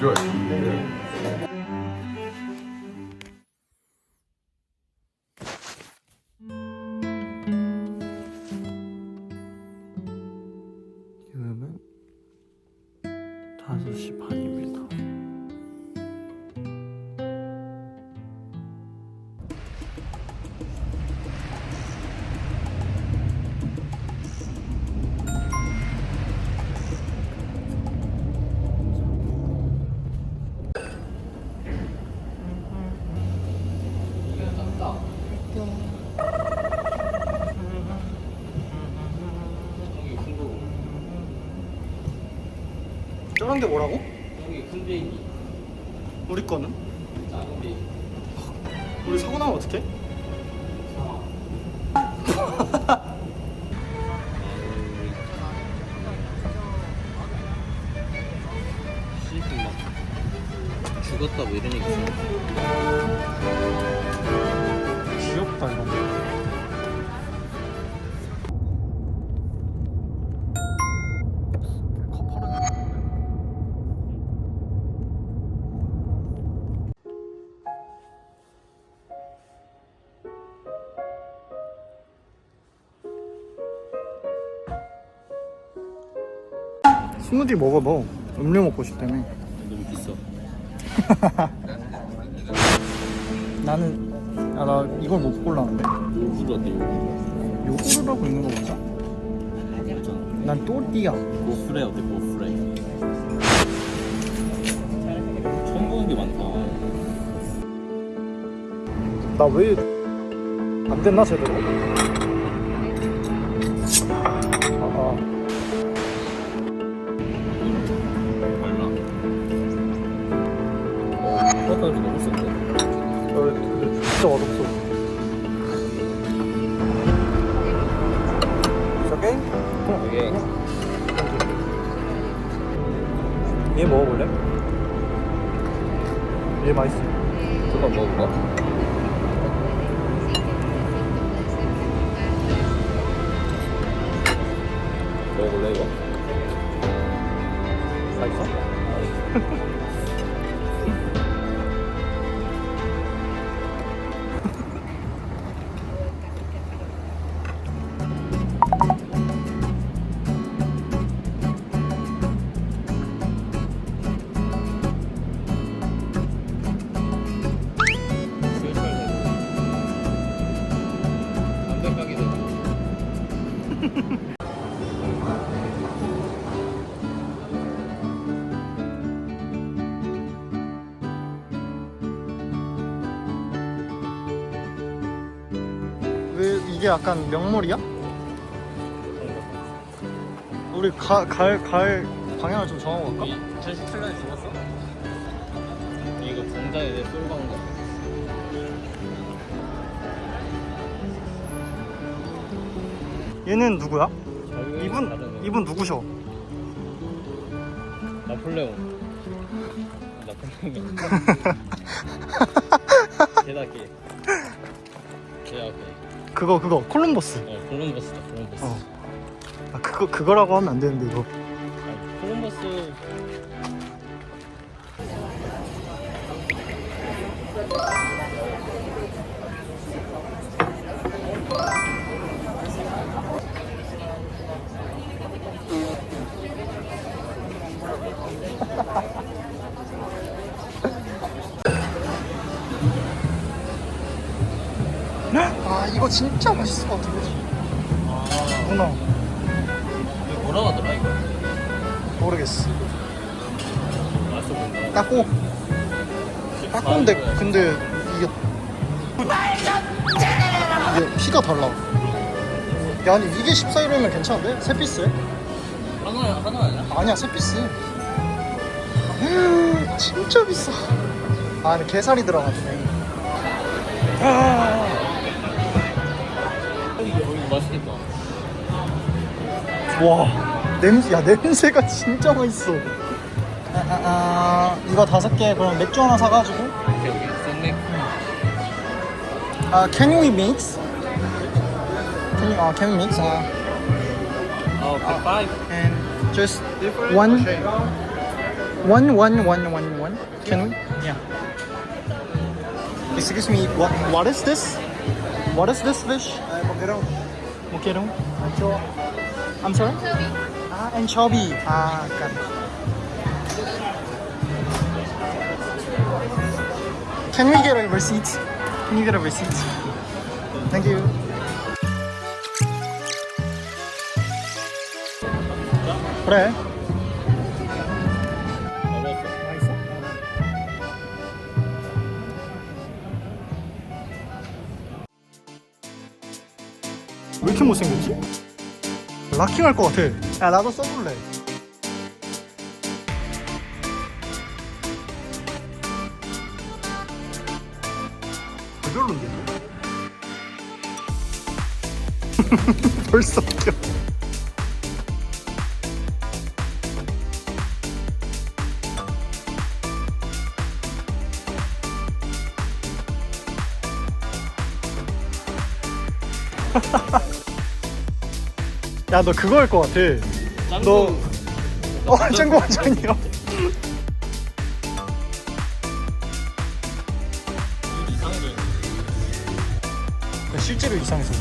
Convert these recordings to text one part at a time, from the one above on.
enjoy. 게 뭐라고? 여기 큰 베이비, 우리 거는? 스무디 먹어 너 음료 먹고 싶다며 너무 비싸. 나는 아나 이걸 못 골랐는데 요구르 어때 요구르? 요구르라고 있는 거 있잖아. 난 또띠야 고프레 어때 고프레? 처음 보는 게 많다. 나왜 안 됐나 제대로? 얘 먹어볼래? 얘 맛있어. 그만 먹어봐. 먹어볼래 이거? 약간 명물이야? 우리 가, 갈, 갈 방향을 좀 정하고 갈까? 2017년에 죽었어? 이거 공장에 내 쏠고 온 거. 얘는 누구야? 이분. 이분 누구셔? 나폴레옹. 나폴레옹이. 걔다 걔. 걔. 그거, 그거, 콜럼버스. 어 콜럼버스다 콜럼버스. 어. 아, 그거, 그거라고 하면 안 되는데, 이거. 아니, 콜럼버스 진짜 맛있을 것? 아 문어. 이거 뭐라고 하더라 이거? 모르겠어. 맛있어 보인다. 까꼬. 까꼬인데, 근데 이게. 이게 피가 달라. 야, 아니, 이게 14유로면 괜찮은데? 세 피스에? 하나 하나 아니야? 아니야, 세 피스. 진짜 비싸. 아, 근데 게살이 들어가지네. 아, 맛있겠다. 와, 냄새, 야, 냄새가 진짜 맛있어. 아, 아, 아, 이거 다섯 개, 그럼 맥주 하나 사가지고. 오케이 오케이 썸맥. 아, can we mix? Can you, uh, can we mix? Uh, 아 오케이 파이브. and just one One, one, one, one, one. Can we? Yeah. Excuse me. What? What is this? What is this fish? Moquerón. Moquerón. I'm sorry. Ah, anchovy. Ah, got it. Can we get a receipt? Can you get a receipt? Thank you. 그래. 이렇게 못생겼지? 락킹할 것 같아. 야, 나도 써볼래. 별론데? 벌써 웃겨. 야, 너 그거 할 것 같아. 너, 어, 짱구 완전이요. 이상해. 실제로 이상해서.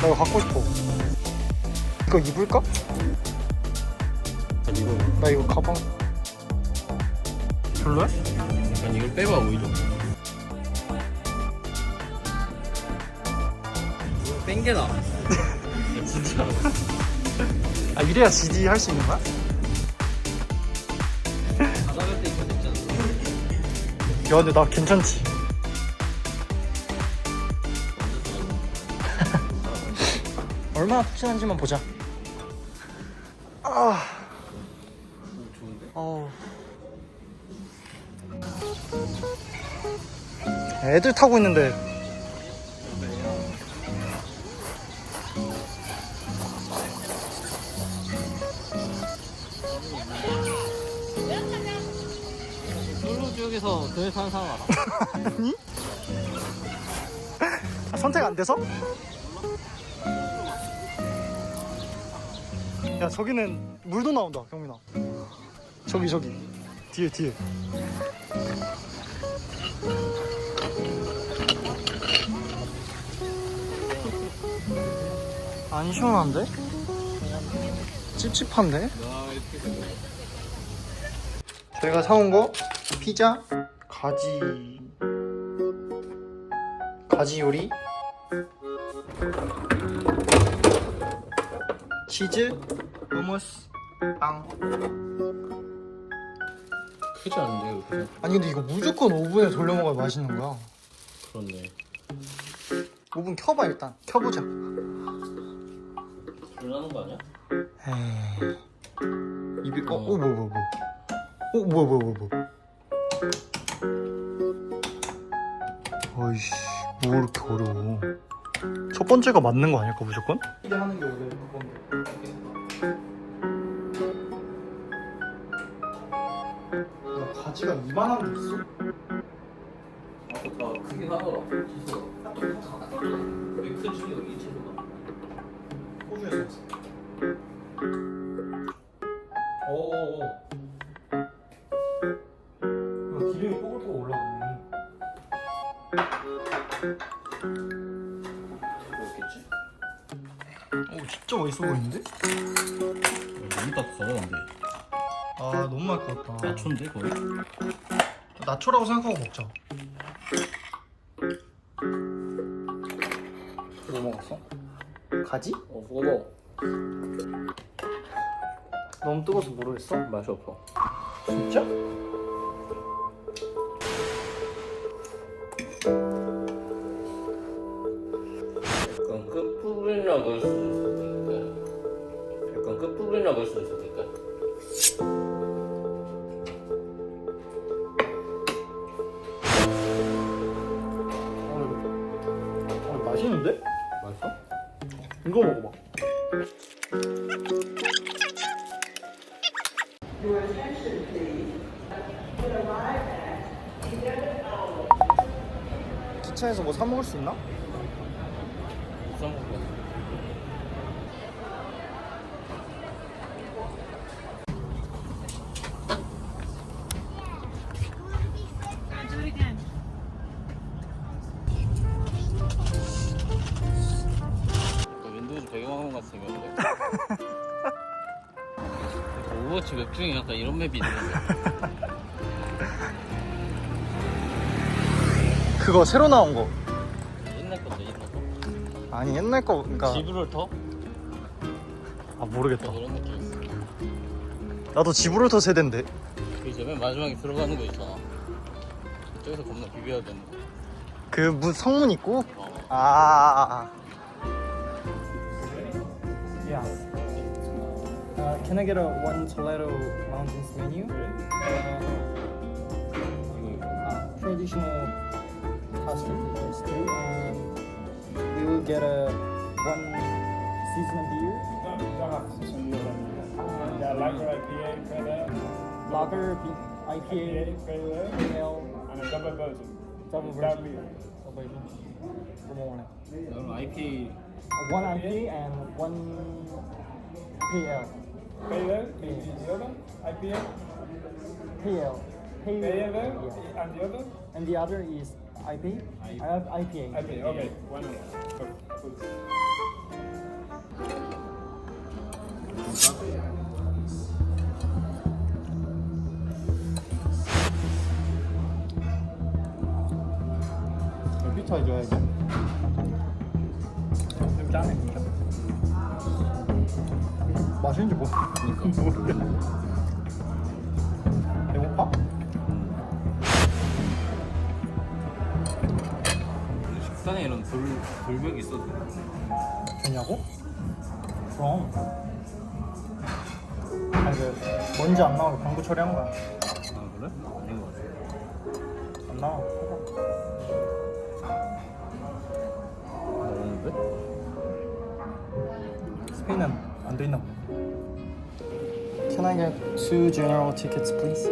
나 이거 갖고 싶어. 이거 입을까? 이거 나 이거 가방. 별로야? 약간 이걸 빼봐 오히려. 땡겨나. 야, 진짜. 아, 이래야 GD 할 수 있는 거야? 나갈 때 입고 됐잖아. 야, 근데 나 괜찮지? 얼마나 푹신한지만 보자. 아, 좋은데? 어우. 애들 타고 있는데 지역에서 그네 사는 사람 알아? 아니? 아, 선택 안 돼서? 야 저기는 물도 나온다 경민아 저기 저기 뒤에 뒤에 안 시원한데? 찝찝한데? 저희가 사온 거 피자, 가지 가지 요리, 치즈, hummus, 빵. 크지 않은데 그렇게 아니 근데 이거 무조건 오븐에 돌려 먹어야 맛있는 거야. 그렇네. 오븐 켜봐 일단. 켜보자. 불나는 거 아니야? 에이. 입이 어, 어, 뭐, 뭐, 뭐. 어, 뭐, 뭐, 뭐, 뭐. 어이씨, 뭐 이렇게 어려워. 첫 번째가 맞는 거 아닐까 무조건? 하는 게 원래 그건데. 야, 가지가 이만한 게 있어? 아 크긴 하더라. 채소가. 왜큰 중에 이 채소가? 호주에서. 어어어. 맛있어 보이는데? 너무 따뜻하다 근데. 아, 너무 맛있겠다. 나초인데 거의? 나초라고 생각하고 먹자. 뭐 먹었어? 가지? 어 그거 먹어. 너무 뜨거워서 모르겠어? 맛이 없어. 진짜? 편의점에서 뭐 사 먹을 수 있나? 윈도우즈 오버워치 웹 중에 약간 이런 맵이 있는데. 그거 새로 나온 거 옛날 건데 옛날 거. 아니 옛날 거 그러니까 지브롤 터? 아 모르겠다 이런 느낌 있어. 나도 지브롤터 세대인데 그 이제 맨 마지막에 들어가는 거 있잖아. 저기서 겁나 비벼야 되는 거. 그무 성문 있고 어. 아. Yeah. Uh, can I get a one Toledo Mountains menu? Uh, traditional custard is two, and we will get a one seasonal beer, Yeah, lager IPA, pale lager, B- IPA, ale, and a double version. double version. double version. One? 그럼 IPA One IPA and one PL. Ale, the other IPA, PL. ale, and the other And the other is IP? I have IPA. IPA. Okay, one. Good. 비터 해줘야지. 좀 짜네. 맛있는지 뭐. 배고파? 돌, 돌벽이 있어도 돼. 되냐고? 그럼. 아니 그 먼지 안 나오게 광고 처리한 거야. 아 그래? 아닌 것 같아. 안 나와. 나오는데? 스페인은 안 돼 있나 보네. Can I get two general tickets, please?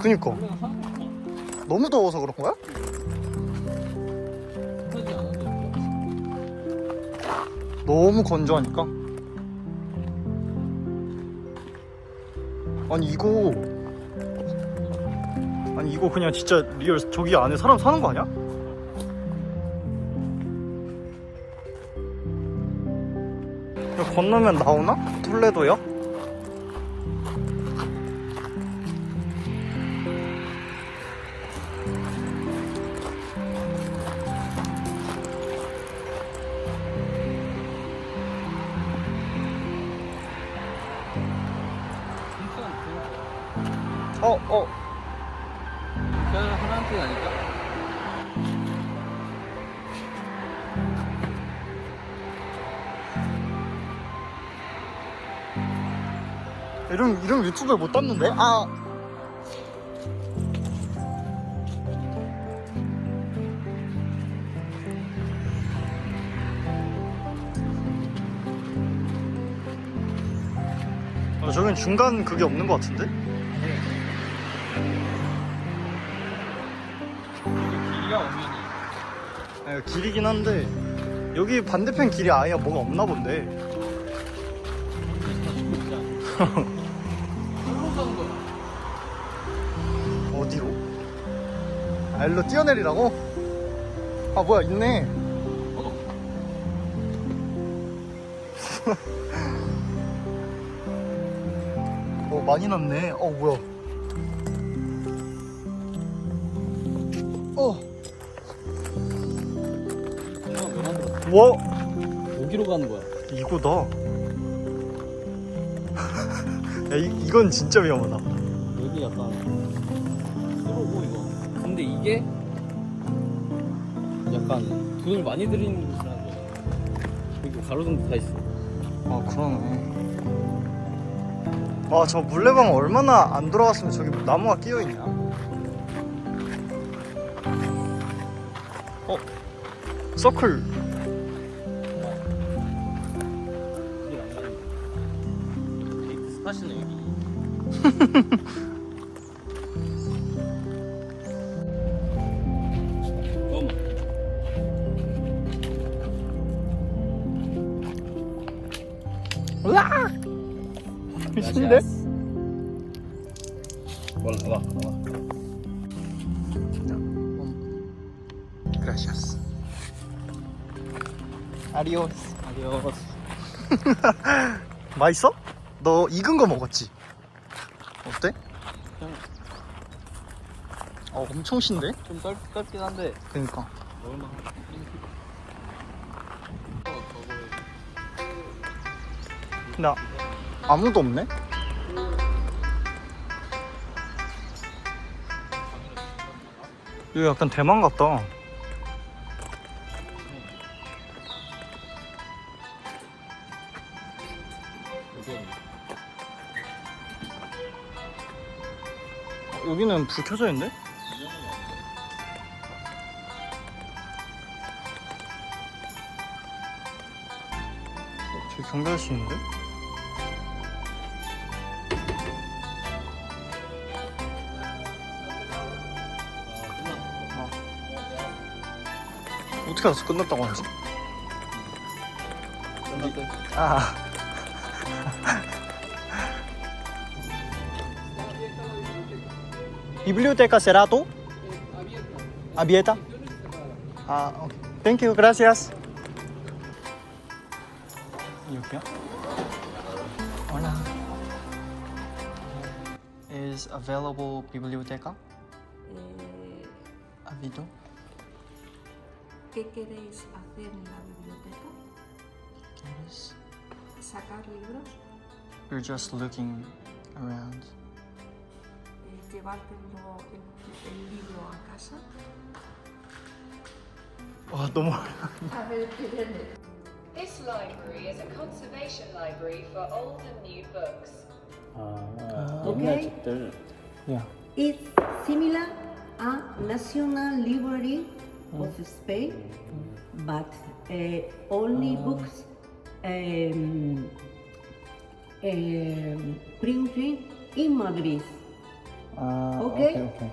그니까 너무 더워서 그런 거야? 하지 않았는데 너무 건조하니까. 아니 이거 아니 이거 그냥 진짜 리얼 저기 안에 사람 사는 거 아니야? 이거 건너면 나오나? 톨레도야? 이름 유튜브에 못 땄는데? 아 어, 저긴 중간 그게 없는 것 같은데? 길이가 아, 이거 길이긴 한데 여기 반대편 길이 아예 뭐가 없나 본데 아 일로 뛰어내리라고? 아 뭐야 있네. 어 많이 났네. 어 뭐야. 어. 왜 만들었어? 와 여기로 가는 거야. 이거다. 야 이, 이건 진짜 위험하다. 여기 약간 뚫어고 이거 근데 이게 약간 돈을 많이 들이는 곳이라는 거야 여기 가로등도 다 있어 아 그러네 아 저 물레방 얼마나 안 돌아갔으면 저기 나무가 끼어 있냐 어? 서클 하시네 여기. 미친데? 올라 와. 와. Gracias. Adios. 아디오스. 맛있어? 너 익은 거 먹었지? 어때? 어 엄청 신데? 좀 짧, 짧긴 한데 그니까. 나 아무도 없네? 이거 약간 대만 같다 어, 여기는 불 켜져 있는데? 어, 저기 경비 아저씨 있는데? 어떻게 알았어 끝났다고 하지? 끝났대. 아 Biblioteca Cerato? Abierta. Ah, okay. Thank you, gracias. 여기야? Hola. Is available biblioteca? Eh, Habido? ¿Qué queréis hacer en la biblioteca? Yes. ¿Sacar libros? We're just looking around. Eh, ¿Llevártelo el, el libro a casa? 와 너무 A ver, Irene. This library is a conservation library for old and new books. 아, 오케이. 옛날 책들. 야. It's similar a National Library of Spain, but uh, only books um, um, printed in Madrid. 아, Okay. okay, okay.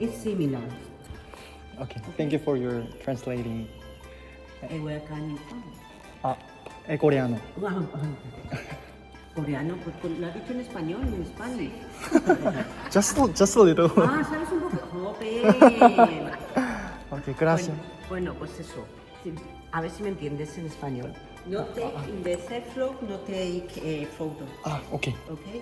It's similar. Okay. Thank you for your translating. Eh, where can you find? 아, el coreano. Wow. Coreano, pues, pues lo ha dicho en español, en Spanish. Just, just a little. Ah, ¿sabes un poco? ¡Joder! Gracias. Bueno, bueno, pues eso. Sí, A ver si me entiendes en español. No take in the log, no take eh, photo. 아, okay. Okay?